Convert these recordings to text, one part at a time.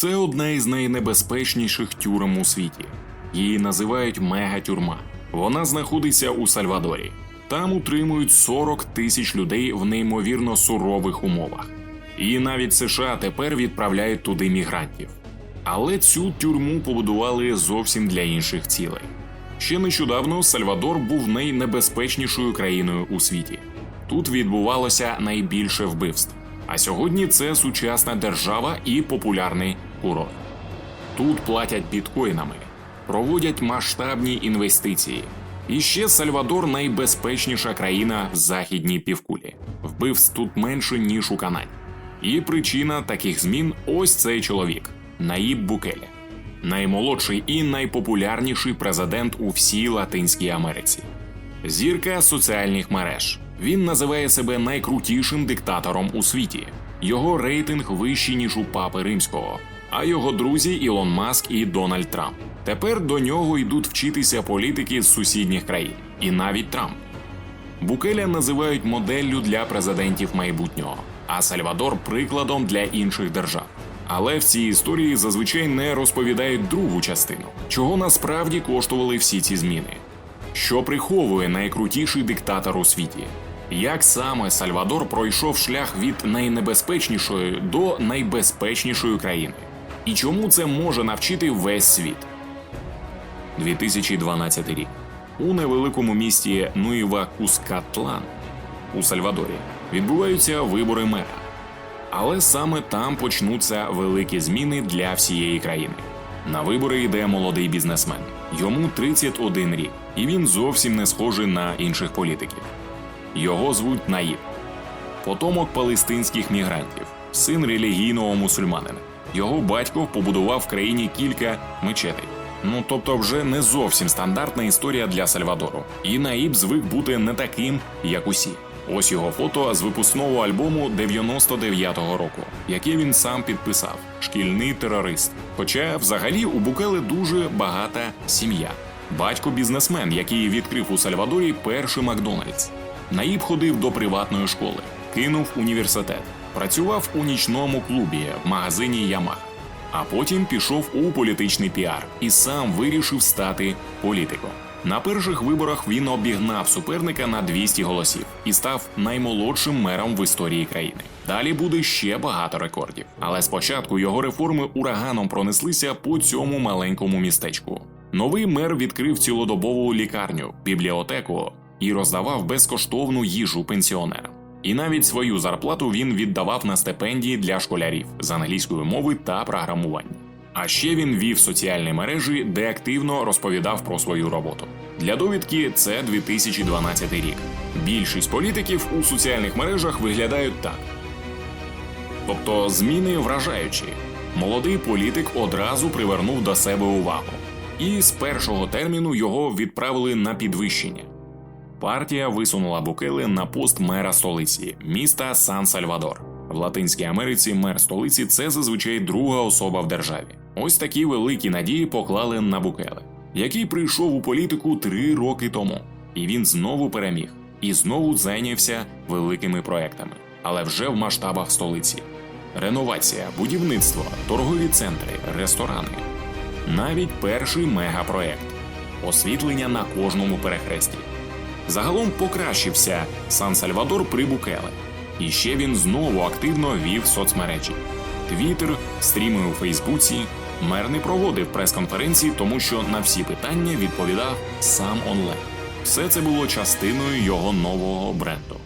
Це одна із найнебезпечніших тюрем у світі. Її називають мегатюрма. Вона знаходиться у Сальвадорі. Там утримують 40 тисяч людей в неймовірно сурових умовах. І навіть США тепер відправляють туди мігрантів. Але цю тюрму побудували зовсім для інших цілей. Ще нещодавно Сальвадор був найнебезпечнішою країною у світі. Тут відбувалося найбільше вбивств. А сьогодні це сучасна держава і популярний курорт. Тут платять біткоїнами, проводять масштабні інвестиції. І ще Сальвадор найбезпечніша країна в західній півкулі. Вбивств тут менше ніж у Канаді. І причина таких змін ось цей чоловік Наїб Букеле, наймолодший і найпопулярніший президент у всій Латинській Америці. Зірка соціальних мереж. Він називає себе найкрутішим диктатором у світі. Його рейтинг вищий ніж у папи римського, а його друзі Ілон Маск і Дональд Трамп. Тепер до нього йдуть вчитися політики з сусідніх країн, і навіть Трамп. Букеля називають моделлю для президентів майбутнього, а Сальвадор прикладом для інших держав. Але в цій історії зазвичай не розповідають другу частину, чого насправді коштували всі ці зміни. Що приховує найкрутіший диктатор у світі? Як саме Сальвадор пройшов шлях від найнебезпечнішої до найбезпечнішої країни? І чому це може навчити весь світ? 2012 рік у невеликому місті Нуєва Кускатлан у Сальвадорі відбуваються вибори мера. Але саме там почнуться великі зміни для всієї країни. На вибори йде молодий бізнесмен. Йому 31 рік, і він зовсім не схожий на інших політиків. Його звуть Наїб, потомок палестинських мігрантів, син релігійного мусульманина. Його батько побудував в країні кілька мечетей. Ну тобто, вже не зовсім стандартна історія для Сальвадору. І Наїб звик бути не таким, як усі. Ось його фото з випускного альбому 99-го року, який він сам підписав Шкільний терорист. Хоча, взагалі, у Букели дуже багата сім'я. Батько бізнесмен, який відкрив у Сальвадорі перший Макдональдс. Наїб ходив до приватної школи, кинув університет, працював у нічному клубі в магазині Ямах. А потім пішов у політичний піар і сам вирішив стати політиком. На перших виборах він обігнав суперника на 200 голосів і став наймолодшим мером в історії країни. Далі буде ще багато рекордів. Але спочатку його реформи ураганом пронеслися по цьому маленькому містечку. Новий мер відкрив цілодобову лікарню, бібліотеку і роздавав безкоштовну їжу пенсіонерам. І навіть свою зарплату він віддавав на стипендії для школярів з англійської мови та програмування. А ще він вів соціальні мережі, де активно розповідав про свою роботу. Для довідки це 2012 рік. Більшість політиків у соціальних мережах виглядають так. Тобто зміни вражаючі. Молодий політик одразу привернув до себе увагу, і з першого терміну його відправили на підвищення. Партія висунула Букели на пост мера столиці міста Сан Сальвадор. В Латинській Америці мер столиці це зазвичай друга особа в державі. Ось такі великі надії поклали на Букеле, який прийшов у політику три роки тому, і він знову переміг і знову зайнявся великими проектами, але вже в масштабах столиці: реновація, будівництво, торгові центри, ресторани, навіть перший мегапроект освітлення на кожному перехресті. Загалом покращився Сан Сальвадор при Букеле. І ще він знову активно вів соцмережі. Твіттер, стріми у Фейсбуці. Мер не проводив прес-конференції, тому що на всі питання відповідав сам онлайн. Все це було частиною його нового бренду: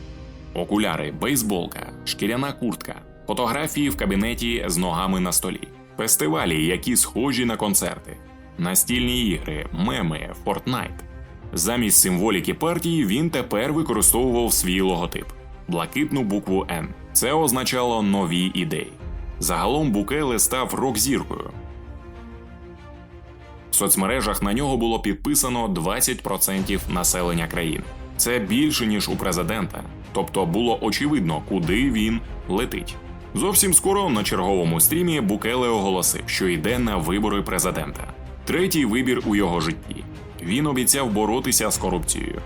окуляри, бейсболка, шкіряна куртка, фотографії в кабінеті з ногами на столі, фестивалі, які схожі на концерти, настільні ігри, меми, Фортнайт. Замість символіки партії він тепер використовував свій логотип блакитну букву Н. Це означало нові ідеї. Загалом Букеле став рок-зіркою. В соцмережах на нього було підписано 20% населення країни. Це більше ніж у президента, тобто було очевидно, куди він летить. Зовсім скоро на черговому стрімі Букеле оголосив, що йде на вибори президента. Третій вибір у його житті. Він обіцяв боротися з корупцією.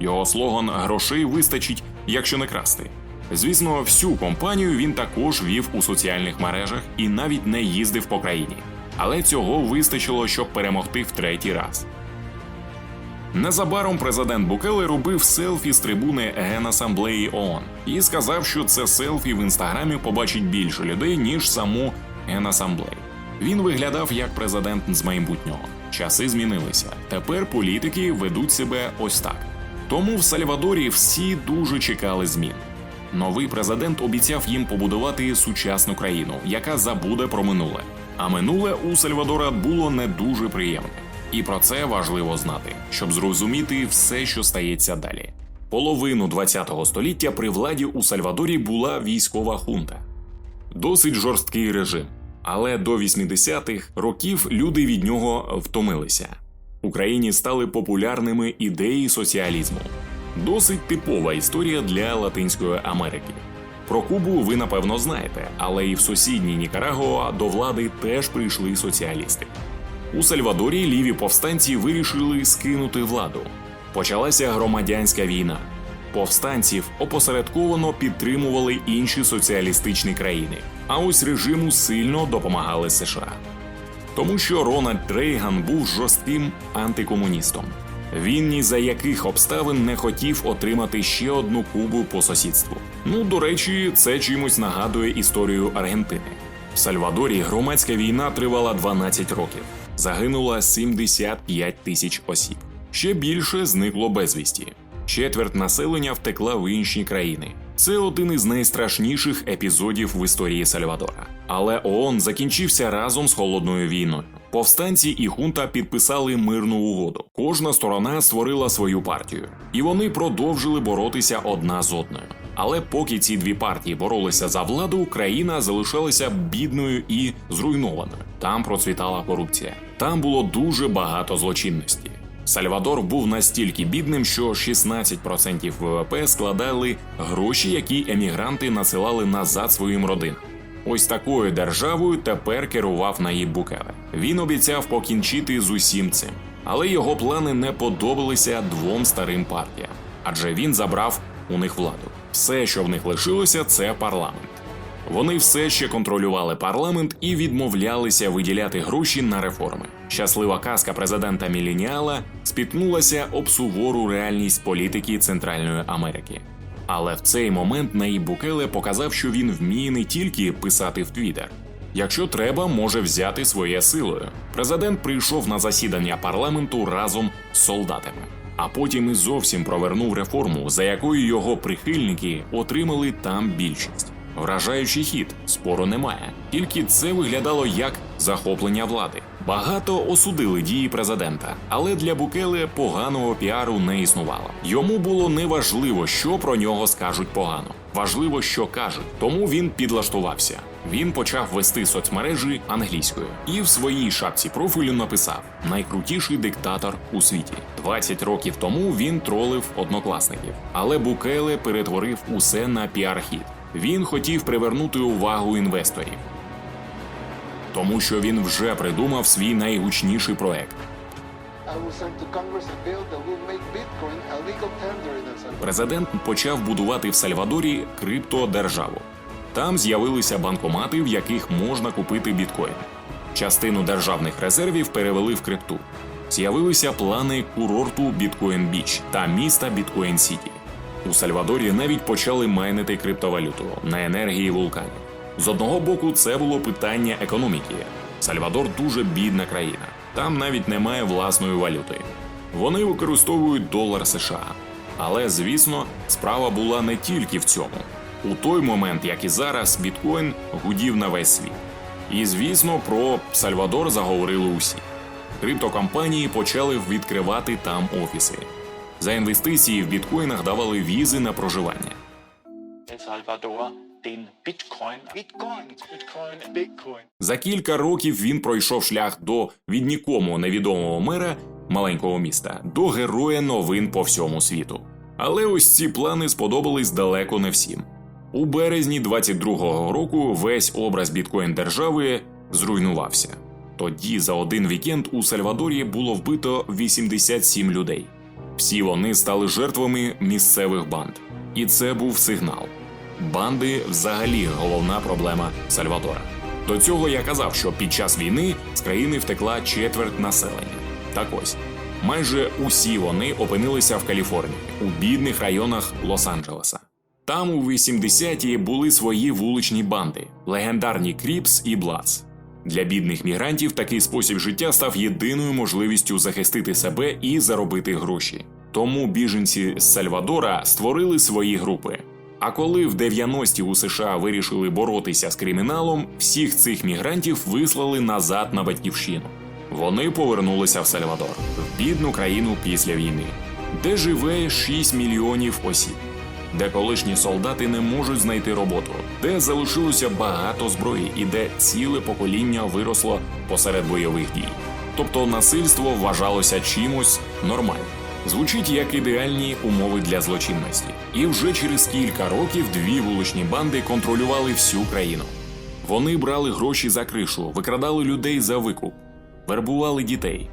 Його слоган грошей вистачить, якщо не красти. Звісно, всю компанію він також вів у соціальних мережах і навіть не їздив по країні. Але цього вистачило, щоб перемогти в третій раз. Незабаром президент Букеле робив селфі з трибуни Генасамблеї ООН і сказав, що це селфі в інстаграмі побачить більше людей, ніж саму Генасамблею. Він виглядав як президент з майбутнього. Часи змінилися. Тепер політики ведуть себе ось так. Тому в Сальвадорі всі дуже чекали змін. Новий президент обіцяв їм побудувати сучасну країну, яка забуде про минуле. А минуле у Сальвадора було не дуже приємне. І про це важливо знати, щоб зрозуміти все, що стається далі. Половину ХХ століття при владі у Сальвадорі була військова хунта. Досить жорсткий режим. Але до 80-х років люди від нього втомилися. В Україні стали популярними ідеї соціалізму. Досить типова історія для Латинської Америки. Про Кубу ви напевно знаєте, але і в сусідній Нікарагуа до влади теж прийшли соціалісти. У Сальвадорі ліві повстанці вирішили скинути владу. Почалася громадянська війна. Повстанців опосередковано підтримували інші соціалістичні країни, а ось режиму сильно допомагали США. Тому що Рональд Рейган був жорстким антикомуністом. Він ні за яких обставин не хотів отримати ще одну Кубу по сусідству. Ну, до речі, це чимось нагадує історію Аргентини. В Сальвадорі громадська війна тривала 12 років. Загинуло 75 тисяч осіб. Ще більше зникло безвісті. Четверть населення втекла в інші країни. Це один із найстрашніших епізодів в історії Сальвадора. Але ООН закінчився разом з холодною війною. Повстанці і хунта підписали мирну угоду. Кожна сторона створила свою партію, і вони продовжили боротися одна з одною. Але поки ці дві партії боролися за владу, країна залишалася бідною і зруйнованою. Там процвітала корупція. Там було дуже багато злочинності. Сальвадор був настільки бідним, що 16% ВВП складали гроші, які емігранти насилали назад своїм родинам. Ось такою державою тепер керував Наїб Букеле. Він обіцяв покінчити з усім цим, але його плани не подобалися двом старим партіям, адже він забрав у них владу. Все, що в них лишилося, це парламент. Вони все ще контролювали парламент і відмовлялися виділяти гроші на реформи. Щаслива казка президента Мілініала спіткнулася об сувору реальність політики Центральної Америки. Але в цей момент Наїб Букеле показав, що він вміє не тільки писати в Твіттер. Якщо треба, може взяти своє силою. Президент прийшов на засідання парламенту разом з солдатами, а потім і зовсім провернув реформу, за якою його прихильники отримали там більшість. Вражаючий хід, спору немає. Тільки це виглядало як захоплення влади. Багато осудили дії президента, але для Букеле поганого піару не існувало. Йому було неважливо, що про нього скажуть погано. Важливо, що кажуть. Тому він підлаштувався. Він почав вести соцмережі англійською і в своїй шапці профілю написав: найкрутіший диктатор у світі. 20 років тому він тролив однокласників, але Букеле перетворив усе на піар-хід. Він хотів привернути увагу інвесторів, тому що він вже придумав свій найгучніший проект. Президент почав будувати в Сальвадорі криптодержаву. Там з'явилися банкомати, в яких можна купити біткоін. Частину державних резервів перевели в крипту. З'явилися плани курорту Біткоін Біч та міста Біткоін Сіті. У Сальвадорі навіть почали майнити криптовалюту на енергії вулканів. З одного боку, це було питання економіки. Сальвадор дуже бідна країна. Там навіть немає власної валюти. Вони використовують долар США. Але звісно, справа була не тільки в цьому. У той момент, як і зараз, біткоін гудів на весь світ. І звісно, про Сальвадор заговорили усі. Криптокомпанії почали відкривати там офіси. За інвестиції в біткоїнах давали візи на проживання. За кілька років він пройшов шлях до від нікому невідомого мера маленького міста до героя новин по всьому світу. Але ось ці плани сподобались далеко не всім. У березні 22-го року весь образ біткоін держави зруйнувався. Тоді за один вікенд у Сальвадорі було вбито 87 людей. Всі вони стали жертвами місцевих банд. І це був сигнал. Банди взагалі головна проблема Сальвадора. До цього я казав, що під час війни з країни втекла четверть населення. Так ось майже усі вони опинилися в Каліфорнії у бідних районах Лос-Анджелеса. Там у 80-ті були свої вуличні банди, легендарні Кріпс і Блац. Для бідних мігрантів такий спосіб життя став єдиною можливістю захистити себе і заробити гроші. Тому біженці з Сальвадора створили свої групи. А коли в 90-ті у США вирішили боротися з криміналом, всіх цих мігрантів вислали назад на батьківщину. Вони повернулися в Сальвадор, в бідну країну після війни, де живе 6 мільйонів осіб, де колишні солдати не можуть знайти роботу, де залишилося багато зброї і де ціле покоління виросло посеред бойових дій. Тобто насильство вважалося чимось нормальним. Звучить як ідеальні умови для злочинності. І вже через кілька років дві вуличні банди контролювали всю країну. Вони брали гроші за кришу, викрадали людей за викуп, вербували дітей.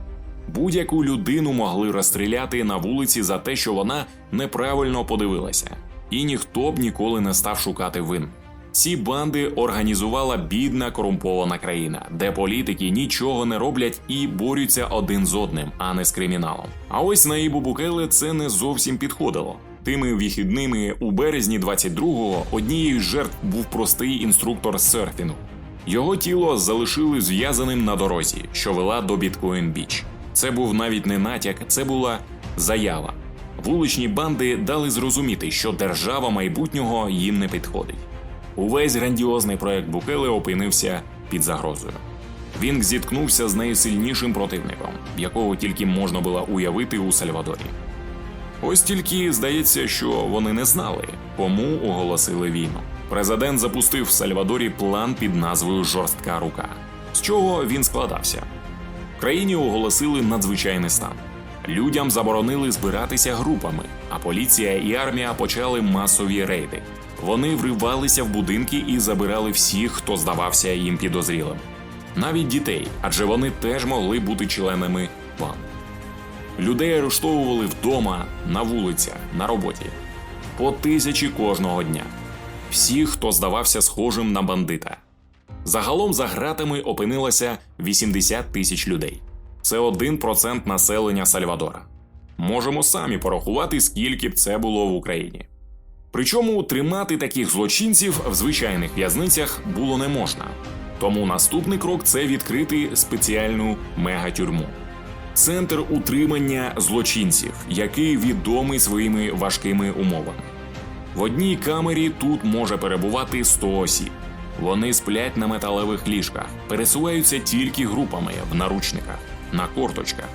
Будь-яку людину могли розстріляти на вулиці за те, що вона неправильно подивилася, і ніхто б ніколи не став шукати вин. Ці банди організувала бідна корумпована країна, де політики нічого не роблять і борються один з одним, а не з криміналом. А ось Наїбу Букеле це не зовсім підходило. Тими вихідними у березні 22-го однією з жертв був простий інструктор серфінгу. Його тіло залишили зв'язаним на дорозі, що вела до Біткоін Біч. Це був навіть не натяк, це була заява. Вуличні банди дали зрозуміти, що держава майбутнього їм не підходить. Увесь грандіозний проект Букеле опинився під загрозою. Він зіткнувся з найсильнішим противником, якого тільки можна було уявити у Сальвадорі. Ось тільки здається, що вони не знали, кому оголосили війну. Президент запустив в Сальвадорі план під назвою Жорстка рука. З чого він складався? В країні оголосили надзвичайний стан. Людям заборонили збиратися групами, а поліція і армія почали масові рейди. Вони вривалися в будинки і забирали всіх, хто здавався їм підозрілим, навіть дітей, адже вони теж могли бути членами банд. Людей арештовували вдома, на вулицях, на роботі. По тисячі кожного дня. Всіх, хто здавався схожим на бандита. Загалом за ґратами опинилося 80 тисяч людей. Це 1% населення Сальвадора. Можемо самі порахувати, скільки б це було в Україні. Причому тримати таких злочинців в звичайних в'язницях було не можна. Тому наступний крок це відкрити спеціальну мегатюрму. Центр утримання злочинців, який відомий своїми важкими умовами. В одній камері тут може перебувати 100 осіб. Вони сплять на металевих ліжках, пересуваються тільки групами в наручниках, на корточках.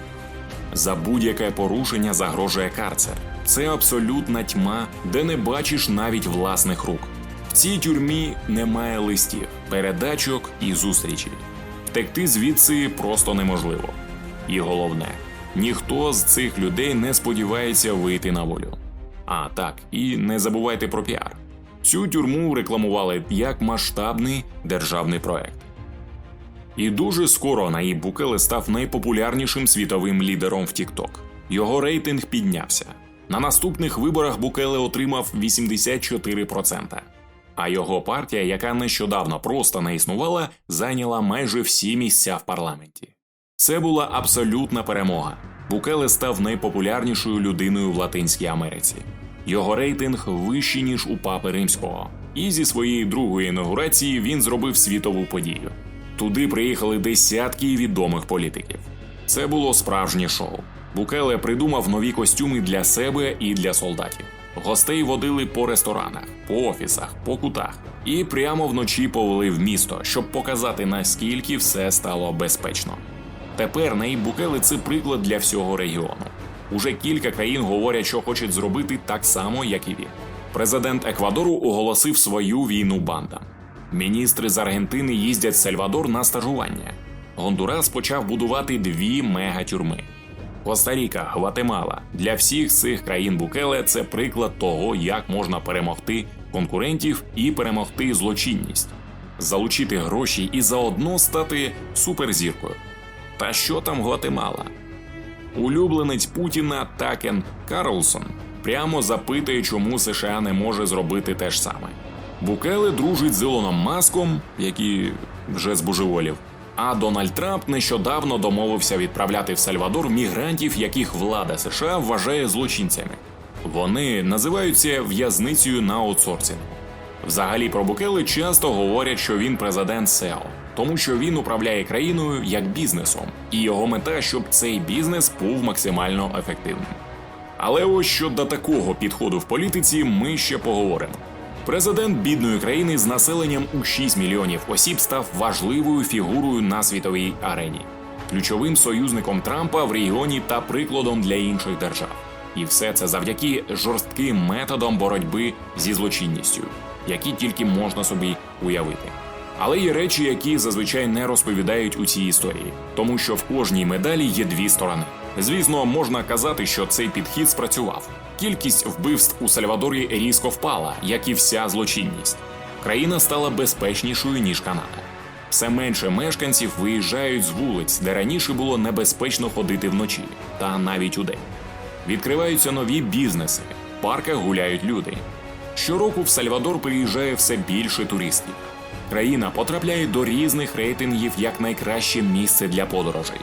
За будь-яке порушення загрожує карцер. Це абсолютна тьма, де не бачиш навіть власних рук. В цій тюрмі немає листів, передачок і зустрічей. Втекти звідси просто неможливо. І головне, ніхто з цих людей не сподівається вийти на волю. А так, і не забувайте про піар. Цю тюрму рекламували як масштабний державний проект. І дуже скоро Наїб Букеле став найпопулярнішим світовим лідером в TikTok. Його рейтинг піднявся. На наступних виборах Букеле отримав 84%. А його партія, яка нещодавно просто не існувала, зайняла майже всі місця в парламенті. Це була абсолютна перемога. Букеле став найпопулярнішою людиною в Латинській Америці. Його рейтинг вищий ніж у папи римського. І зі своєї другої інаугурації він зробив світову подію. Туди приїхали десятки відомих політиків. Це було справжнє шоу. Букеле придумав нові костюми для себе і для солдатів. Гостей водили по ресторанах, по офісах, по кутах і прямо вночі повели в місто, щоб показати наскільки все стало безпечно. Тепер Букеле це приклад для всього регіону. Уже кілька країн говорять, що хочуть зробити так само, як і він. Президент Еквадору оголосив свою війну бандам. Міністри з Аргентини їздять в Сальвадор на стажування. Гондурас почав будувати дві мегатюрми. Коста-Ріка, Гватемала для всіх цих країн Букеле це приклад того, як можна перемогти конкурентів і перемогти злочинність, залучити гроші і заодно стати суперзіркою. Та що там Гватемала? Улюбленець Путіна Такен Карлсон прямо запитує, чому США не може зробити те ж саме. Букеле дружить з Ілоном Маском, який вже збожеволів. А Дональд Трамп нещодавно домовився відправляти в Сальвадор мігрантів, яких влада США вважає злочинцями. Вони називаються в'язницею на аутсорсингу. Взагалі про Букеле часто говорять, що він президент СЕО, тому що він управляє країною як бізнесом, і його мета, щоб цей бізнес був максимально ефективним. Але ось щодо такого підходу в політиці ми ще поговоримо. Президент бідної країни з населенням у 6 мільйонів осіб став важливою фігурою на світовій арені, ключовим союзником Трампа в регіоні та прикладом для інших держав. І все це завдяки жорстким методам боротьби зі злочинністю, які тільки можна собі уявити. Але є речі, які зазвичай не розповідають у цій історії, тому що в кожній медалі є дві сторони. Звісно, можна казати, що цей підхід спрацював. Кількість вбивств у Сальвадорі різко впала, як і вся злочинність. Країна стала безпечнішою ніж Канада. Все менше мешканців виїжджають з вулиць, де раніше було небезпечно ходити вночі, та навіть удень. Відкриваються нові бізнеси, в парках гуляють люди. Щороку в Сальвадор приїжджає все більше туристів. Країна потрапляє до різних рейтингів як найкраще місце для подорожей.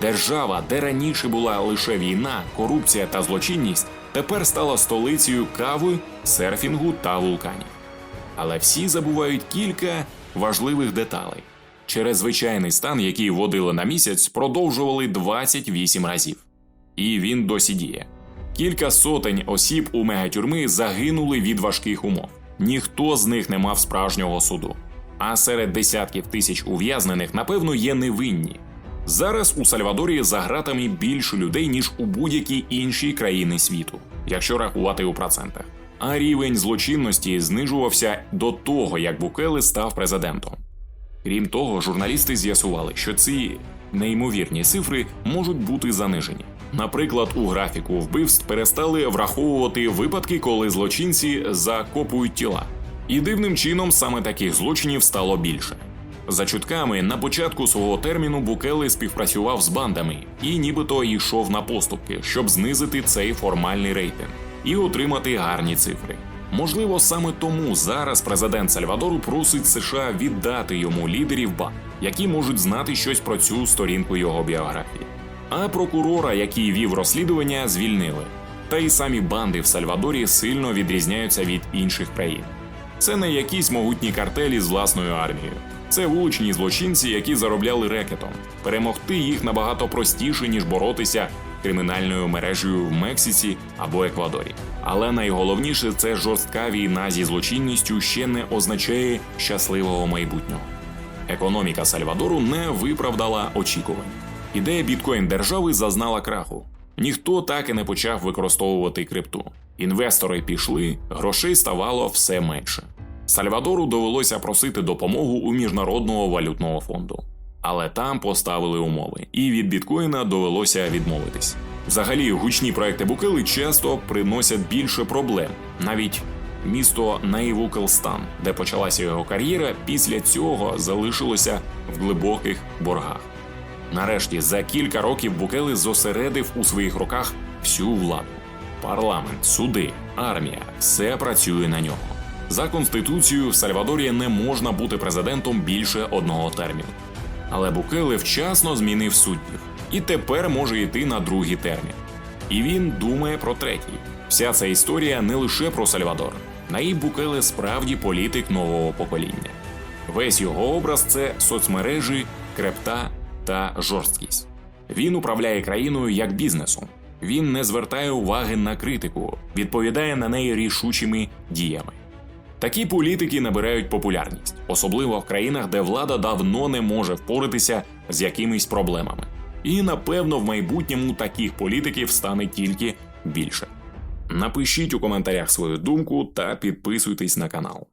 Держава, де раніше була лише війна, корупція та злочинність, тепер стала столицею кави, серфінгу та вулканів. Але всі забувають кілька важливих деталей. Через звичайний стан, який вводили на місяць, продовжували 28 разів. І він досі діє. Кілька сотень осіб у мегатюрми загинули від важких умов. Ніхто з них не мав справжнього суду. А серед десятків тисяч ув'язнених, напевно, є невинні. Зараз у Сальвадорі за гратами більше людей, ніж у будь-якій іншій країні світу, якщо рахувати у процентах. А рівень злочинності знижувався до того, як Букеле став президентом. Крім того, журналісти з'ясували, що ці неймовірні цифри можуть бути занижені. Наприклад, у графіку вбивств перестали враховувати випадки, коли злочинці закопують тіла. І дивним чином саме таких злочинів стало більше. За чутками, на початку свого терміну Букеле співпрацював з бандами і нібито йшов на поступки, щоб знизити цей формальний рейтинг і отримати гарні цифри. Можливо, саме тому зараз президент Сальвадору просить США віддати йому лідерів банд, які можуть знати щось про цю сторінку його біографії. А прокурора, який вів розслідування, звільнили. Та й самі банди в Сальвадорі сильно відрізняються від інших країн. Це не якісь могутні картелі з власною армією. Це вуличні злочинці, які заробляли рекетом. Перемогти їх набагато простіше, ніж боротися кримінальною мережею в Мексиці або Еквадорі. Але найголовніше це жорстка війна зі злочинністю ще не означає щасливого майбутнього. Економіка Сальвадору не виправдала очікувань. Ідея біткоін держави зазнала краху. Ніхто так і не почав використовувати крипту. Інвестори пішли, грошей ставало все менше. Сальвадору довелося просити допомогу у міжнародного валютного фонду. Але там поставили умови, і від біткоїна довелося відмовитись. Взагалі, гучні проекти Букели часто приносять більше проблем. Навіть місто Наївукелстан, де почалася його кар'єра, після цього залишилося в глибоких боргах. Нарешті, за кілька років Букели зосередив у своїх руках всю владу. Парламент, суди, армія все працює на нього. За конституцією в Сальвадорі не можна бути президентом більше одного терміну. Але Букеле вчасно змінив суддів і тепер може йти на другий термін. І він думає про третій. Вся ця історія не лише про Сальвадор. Наїб Букеле справді політик нового покоління. Весь його образ це соцмережі, крепта та жорсткість. Він управляє країною як бізнесом. Він не звертає уваги на критику, відповідає на неї рішучими діями. Такі політики набирають популярність, особливо в країнах, де влада давно не може впоратися з якимись проблемами. І напевно в майбутньому таких політиків стане тільки більше. Напишіть у коментарях свою думку та підписуйтесь на канал.